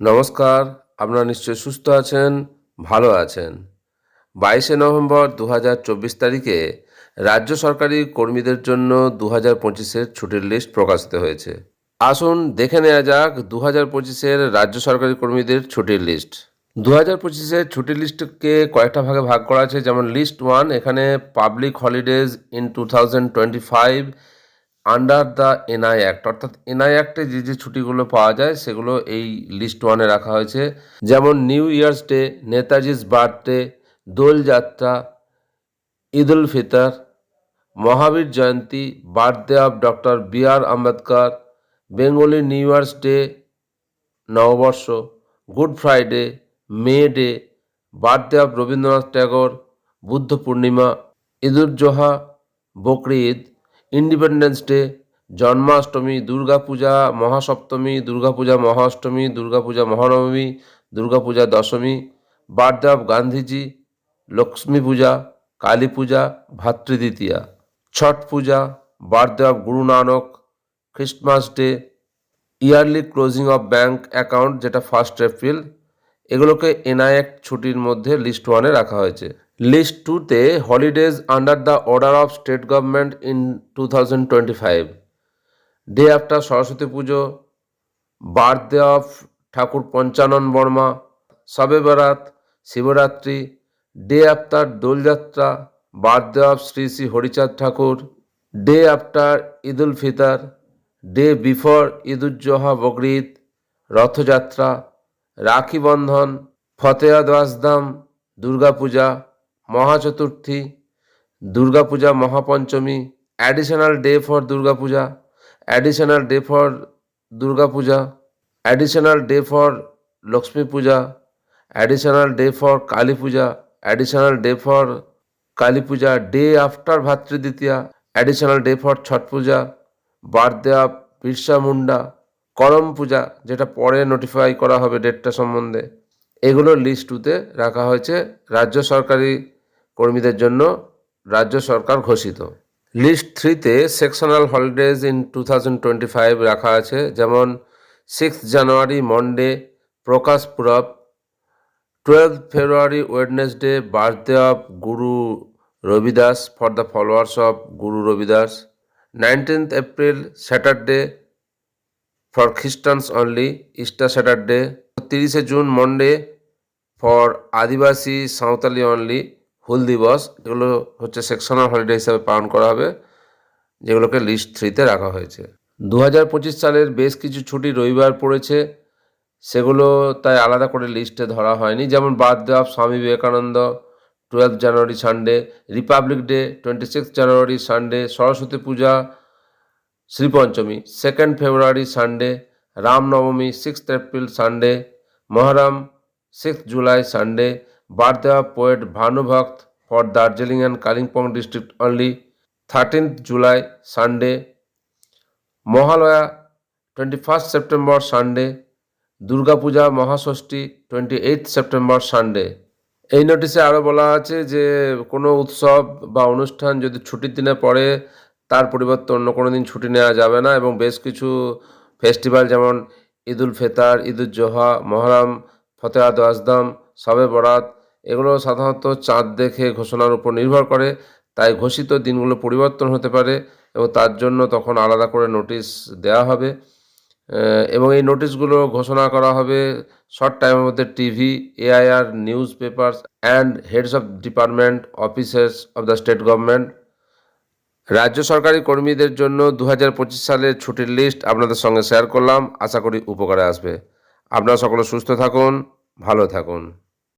নমস্কার, আপনারা নিশ্চয়ই সুস্থ আছেন, ভালো আছেন। বাইশে নভেম্বর দু হাজার চব্বিশ তারিখে রাজ্য সরকারি কর্মীদের জন্য দু হাজার পঁচিশের ছুটির লিস্ট প্রকাশিত হয়েছে। আসুন দেখে নেওয়া যাক দু হাজার পঁচিশের রাজ্য সরকারি কর্মীদের ছুটির লিস্ট। দু হাজার পঁচিশের ছুটির লিস্টকে কয়েকটা ভাগে ভাগ করা আছে। যেমন লিস্ট ওয়ান, এখানে public holidays in two thousand twenty five under the NI act অর্থাৎ এনআই অ্যাক্টে যে যে ছুটিগুলো পাওয়া যায়, সেগুলো এই লিস্ট ওয়ানে রাখা হয়েছে। যেমন New Year's Day Netaji's birthday Dolyatra, Eid ul Fitr, Mahavir Jayanti birthday of doctor B R Ambedkar Bengali New Year's Day Nababarsha Good Friday May Day birthday of Rabindranath Tagore Buddha Purnima Eiduzzoha Bakri Eid Independence Day Janmashtami Durga Puja Mahasaptami Durga Puja Mahashtami Durga Puja Mahanabami Durga Puja Dashami birthday of Gandhiji Lakshmi Puja Kali Puja Bhratridwitiya Chhath Puja birthday of Guru Nanak Christmas Day yearly closing of bank account যেটা first April এগুলোকে ENIAC ছুটির মধ্যে list ওয়ানে রাখা হয়েছে। List টুতে holidays under the order of state government in two thousand twenty five day after Saraswati Pujo birthday of Thakur Panchanan Barma Shabe Barat Shivratri day after Doljatra birthday of Shri Shri Harichand Thakur day after Eid ul Fitr day before Eiduzzuha Bakrid Rathyatra Rakhi Bandhan Fateha Dowazdaham Durgapuja Mahachaturthi, Durgapuja, Mahapanchami additional day for Durgapuja additional day for Durga Puja additional day for Lakshmi Puja additional day for Kali Puja additional day for Kali Puja day after Bhatridwitiya additional day for Chhath Puja birthday of Birsa Munda, Karam Puja, যেটা পরে notify করা হবে ডেটটা সম্বন্ধে। এগুলো list টুতে রাখা হয়েছে। রাজ্য সরকারি কর্মীদের জন্য রাজ্য সরকার ঘোষিত। লিস্ট থ্রিতে sectional holidays in two thousand twenty five রাখা আছে। যেমন six January, Monday, Prakash Purab twelve February, Wednesday, birthday of Guru Ravidas, for the followers of Guru Ravidas. Nineteenth April, Saturday, for Christians only, Easter Saturday. তিরিশে June, Monday, for Adivasi Santali only. Hul Diwas, এগুলো হচ্ছে sectional holiday হিসাবে পালন করা হবে, যেগুলোকে list থ্রিতে রাখা হয়েছে। দু হাজার পঁচিশ সালের বেশ কিছু ছুটি রবিবার পড়েছে, সেগুলো তাই আলাদা করে লিস্টে ধরা হয়নি। যেমন birthday of Swami Vivekananda twelve January Sunday, Republic Day twenty six January Sunday, Saraswati Puja, Shripanchami second February Sunday, Ramnavami six April Sunday, Muharram six July Sunday of poet Bhanubhakta for Darjeeling and Kalimpong district only. Thirteenth July, Sunday. Mahalaya twenty first September, Sunday. Durgapuja, Mahashashthi twenty eight September, Sunday. এই নোটিশে আরও বলা আছে যে, কোনো উৎসব বা অনুষ্ঠান যদি ছুটির দিনে পড়ে, তার পরিবর্তে অন্য কোনো দিন ছুটি নেওয়া যাবে না এবং বেশ কিছু ফেস্টিভ্যাল যেমন ঈদ উল ফেতার ঈদ উল জোহা, মহরম ফতেহাদ আজদাম সবে বরাত এগুলো সাধারণত চাঁদ দেখে ঘোষণার উপর নির্ভর করে, তাই ঘোষিত দিনগুলো পরিবর্তন হতে পারে এবং তার জন্য তখন আলাদা করে নোটিশ দেওয়া হবে। এবং এই নোটিশগুলো ঘোষণা করা হবে শর্ট টাইমের মধ্যে TV, AIR, newspapers and heads of department officers of the state government. রাজ্য সরকারি কর্মীদের জন্য দু হাজার পঁচিশ সালের ছুটির লিস্ট আপনাদের সঙ্গে শেয়ার করলাম। আশা করি উপকারে আসবে। আপনারা সকলে সুস্থ থাকুন, ভালো থাকুন।